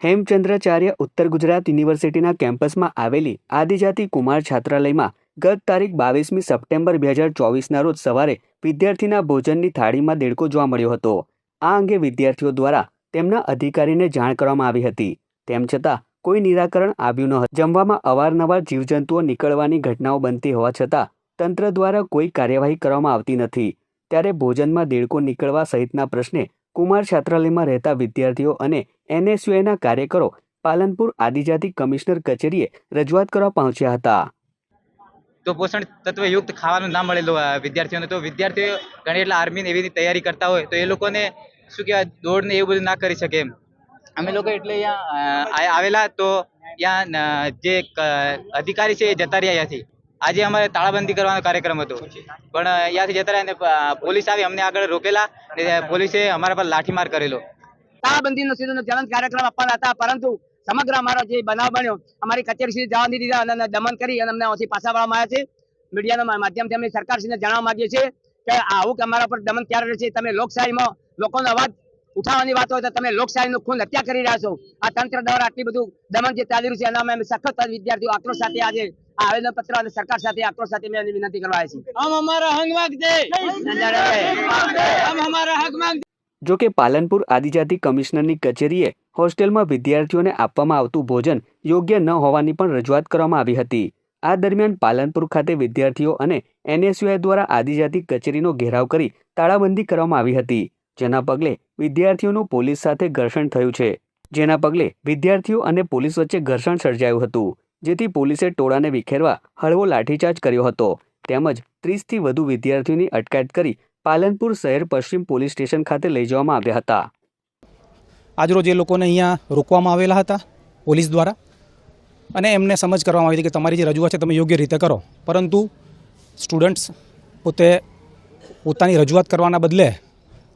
હેમચંદ્રાચાર્ય ઉત્તર ગુજરાત યુનિવર્સિટીના કેમ્પસમાં આવેલી આદિજાતિ કુમાર છાત્રાલયમાં ગત તારીખ બાવીસમી સપ્ટેમ્બર બે હજાર ચોવીસના રોજ સવારે વિદ્યાર્થીના ભોજનની થાળીમાં દેડકો જોવા મળ્યો હતો. આ અંગે વિદ્યાર્થીઓ દ્વારા તેમના અધિકારીને જાણ કરવામાં આવી હતી. તેમ છતાં, કોઈ નિરાકરણ આવ્યું ન હતું. જમવામાં અવારનવાર જીવજંતુઓ નીકળવાની ઘટનાઓ બનતી હોવા છતાં, તંત્ર દ્વારા કોઈ કાર્યવાહી કરવામાં આવતી નથી. ત્યારે ભોજનમાં દેડકો નીકળવા સહિતના પ્રશ્ને કુમાર છાત્રાલયમાં રહેતા વિદ્યાર્થીઓ અને એનએસયુઆઈના કાર્યકરો પાલનપુર આદિજાતિ કમિશનર કચેરીએ રજૂઆત કરવા પહોંચ્યા હતા. તો પોષણ તત્વયુક્ત ખાવાનું ના મળેલું વિદ્યાર્થીઓને. તો વિદ્યાર્થીઓ ઘણી એટલે આર્મી ને એવી તૈયારી કરતા હોય, તો એ લોકોને શું કહેવાય દોડ ને એવું બધું ના કરી શકે એમ. અમે લોકો એટલે અહીંયા આવેલા તો ત્યાં જે અધિકારી છે એ જતા રહ્યા અહીંયાથી આજે અમારે તાળાબંધી કરવાનો કાર્યક્રમ હતો. પણ અહીંયાથી જતા રહ્યા પોલીસ આવી, અમને આગળ રોકેલા અને પોલીસે અમારા પર લાઠીમાર કરેલો. તાળાબંધીનો સીધો જ્વલંત કાર્યક્રમ આપવાના હતા, પરંતુ સમગ્ર અમારો જે બનાવ બન્યો, અમારી કચેરી સુધી જવા નહીં દીધા અને દમન કરી અને અમને અહીંથી પાછા વળવામાં આવ્યા છે. મીડિયાના માધ્યમથી અમે સરકારશ્રીને જણાવવા માંગીએ છીએ કે આવું કે અમારા પર દમન ક્યારે રહેશે, તમે લોકશાહીમાં લોકોનો અવાજ ઉઠાવવાની વાત હોય તો તમે લોકશાહીનું ખૂન હત્યા કરી રહ્યા છો. આ તંત્ર દ્વારા આટલી બધું દમન જે ચાલી રહ્યું છે, એના અમે સખત વિદ્યાર્થીઓ આક્રોશ સાથે આજે આવેદન પત્ર અને સરકાર સાથે આક્રોશ સાથે મેં વિનંતી કરવા આવી છે. હમ અમારા હંગ માંગજે. હમ અમારા હક માંગતે જો કે પાલનપુર આદિજાતિ કમિશનરની કચેરીએ હોસ્ટેલમાં વિદ્યાર્થીઓને આપવામાં આવતું ભોજન યોગ્ય ન હોવાની પણ રજૂઆત કરવામાં આવી હતી. આ દરમિયાન પાલનપુર ખાતે વિદ્યાર્થીઓ અને એનએસયુઆઈ દ્વારા આદિજાતિ કચેરીનો ઘેરાવ કરી તાળાબંધી કરવામાં આવી હતી જેના પગલે વિદ્યાર્થીઓનું પોલીસ સાથે ઘર્ષણ થયું છે. જેના પગલે વિદ્યાર્થીઓ અને પોલીસ વચ્ચે ઘર્ષણ સર્જાયું હતું. જેથી પોલીસે ટોળાને વિખેરવા હળવો લાઠીચાર્જ કર્યો હતો. તેમજ ત્રીસથી વધુ વિદ્યાર્થીઓની અટકાયત કરી પાલનપુર શહેર પશ્ચિમ પોલીસ સ્ટેશન ખાતે લઈ જવામાં આવ્યા હતા. આજરોજ એ લોકોને અહીંયા રોકવામાં આવેલા હતા પોલીસ દ્વારા. અને એમને સમજ કરવામાં આવી હતી કે તમારી જે રજૂઆત છે તમે યોગ્ય રીતે કરો. પરંતુ સ્ટુડન્ટ્સ પોતે પોતાની રજૂઆત કરવાના બદલે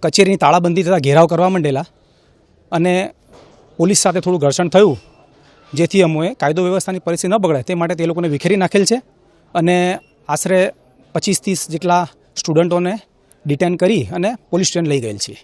કચેરીની તાળાબંધી તથા ઘેરાવ કરવા માંડેલા. અને પોલીસ સાથે થોડું ઘર્ષણ થયું. જેથી અમોએ કાયદો વ્યવસ્થાની પરિસ્થિતિ ન બગડે તે માટે તે લોકોને વિખેરી નાખેલ છે અને આશરે પચીસ ત્રીસ જેટલા સ્ટુડન્ટોને ડિટેન કરી અને પોલીસ સ્ટેશન લઈ ગયેલ છે.